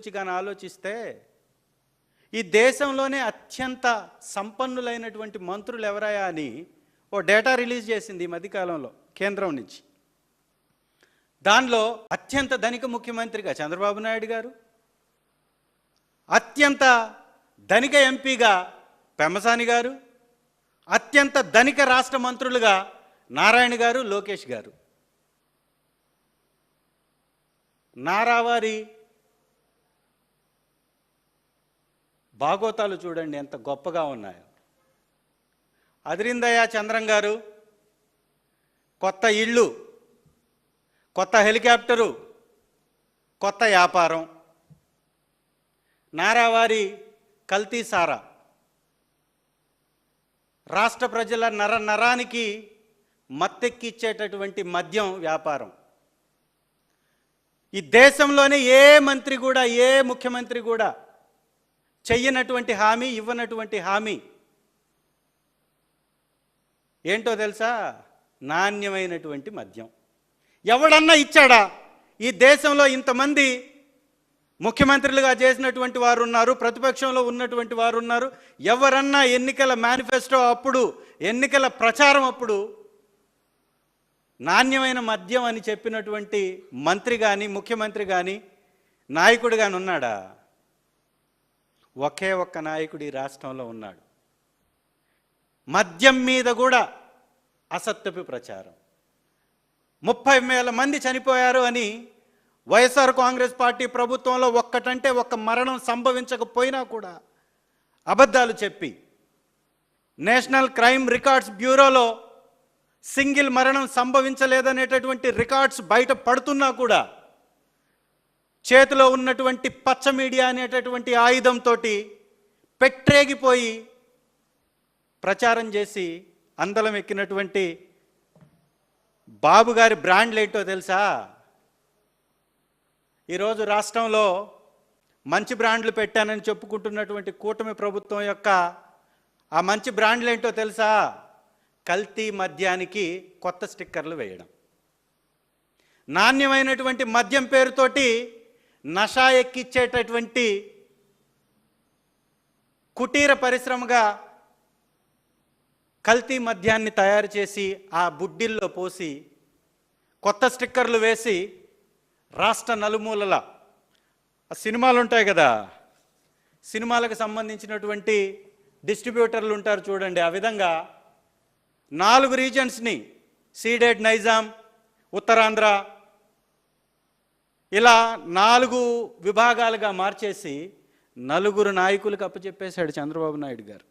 గురించి కానీ ఆలోచిస్తే ఈ దేశంలోనే అత్యంత సంపన్నులైనటువంటి మంత్రులు ఎవరాయా అని ఓ డేటా రిలీజ్ చేసింది ఈ మధ్యకాలంలో కేంద్రం నుంచి. దానిలో అత్యంత ధనిక ముఖ్యమంత్రిగా చంద్రబాబు నాయుడు గారు అత్యంత ధనిక ఎంపీగా పెమ్మసాని గారు అత్యంత ధనిక రాష్ట్ర మంత్రులుగా నారాయణ గారు లోకేష్ గారు. నారావారి భాగోతాలు చూడండి ఎంత గొప్పగా ఉన్నాయో. అదిరిందయ్య చంద్రం గారు కొత్త ఇళ్ళు కొత్త హెలికాప్టరు కొత్త వ్యాపారం. నారావారి కల్తీ సారా. రాష్ట్ర ప్రజల నర నరానికి మత్తెక్కిచ్చేటటువంటి మద్యం వ్యాపారం. ఈ దేశంలోనే ఏ మంత్రి కూడా ఏ ముఖ్యమంత్రి కూడా చెయ్యనటువంటి హామీ ఇవ్వనటువంటి హామీ. ఏంటో తెలుసా? నాణ్యమైనటువంటి మద్యం. ఎవడన్నా ఇచ్చాడా? ఈ దేశంలో ఇంతమంది ముఖ్యమంత్రులుగా చేసినటువంటి వారు ఉన్నారు ప్రతిపక్షంలో ఉన్నటువంటి వారు ఉన్నారు ఎవరన్నా ఎన్నికల మేనిఫెస్టో అప్పుడు ఎన్నికల ప్రచారం అప్పుడు నాణ్యమైన మద్యం అని చెప్పినటువంటి మంత్రి కానీ ముఖ్యమంత్రి కానీ నాయకుడు కానీ ఉన్నాడా? ఒకే ఒక్క నాయకుడు ఈ రాష్ట్రంలో ఉన్నాడు. మద్యం మీద కూడా అసత్యపు ప్రచారం. ముప్పై వేల మంది చనిపోయారు అని వైఎస్ఆర్ కాంగ్రెస్ పార్టీ ప్రభుత్వంలో ఒక్కటంటే ఒక్క మరణం సంభవించకపోయినా కూడా అబద్ధాలు చెప్పి నేషనల్ క్రైమ్ రికార్డ్స్ బ్యూరోలో సింగిల్ మరణం సంభవించలేదనేటటువంటి రికార్డ్స్ బయట పడుతున్నా కూడా చేతిలో ఉన్నటువంటి పచ్చ మీడియా అనేటటువంటి ఆయుధంతో పెట్రేగిపోయి ప్రచారం చేసి అందలం ఎక్కినటువంటి బాబు గారి బ్రాండ్లు ఏంటో తెలుసా? ఈరోజు రాష్ట్రంలో మంచి బ్రాండ్లు పెట్టానని చెప్పుకుంటున్నటువంటి కూటమి ప్రభుత్వం యొక్క ఆ మంచి బ్రాండ్లు ఏంటో తెలుసా? కల్తీ మద్యానికి కొత్త స్టిక్కర్లు వేయడం. నాణ్యమైనటువంటి మద్యం పేరుతోటి నషా ఎక్కిచ్చేటటువంటి కుటీర పరిశ్రమగా కల్తీ మద్యాన్ని తయారు చేసి ఆ బుడ్డిల్లో పోసి కొత్త స్టిక్కర్లు వేసి రాష్ట్ర నలుమూలల సినిమాలు ఉంటాయి కదా సినిమాలకు సంబంధించినటువంటి డిస్ట్రిబ్యూటర్లు ఉంటారు చూడండి. ఆ విధంగా నాలుగు రీజన్స్ని సీడెడ్ నైజాం ఉత్తరాంధ్ర ఇలా నాలుగు విభాగాలుగా మార్చేసి నలుగురు నాయకులకు అప్పచెప్పేశాడు చంద్రబాబు నాయుడు గారు.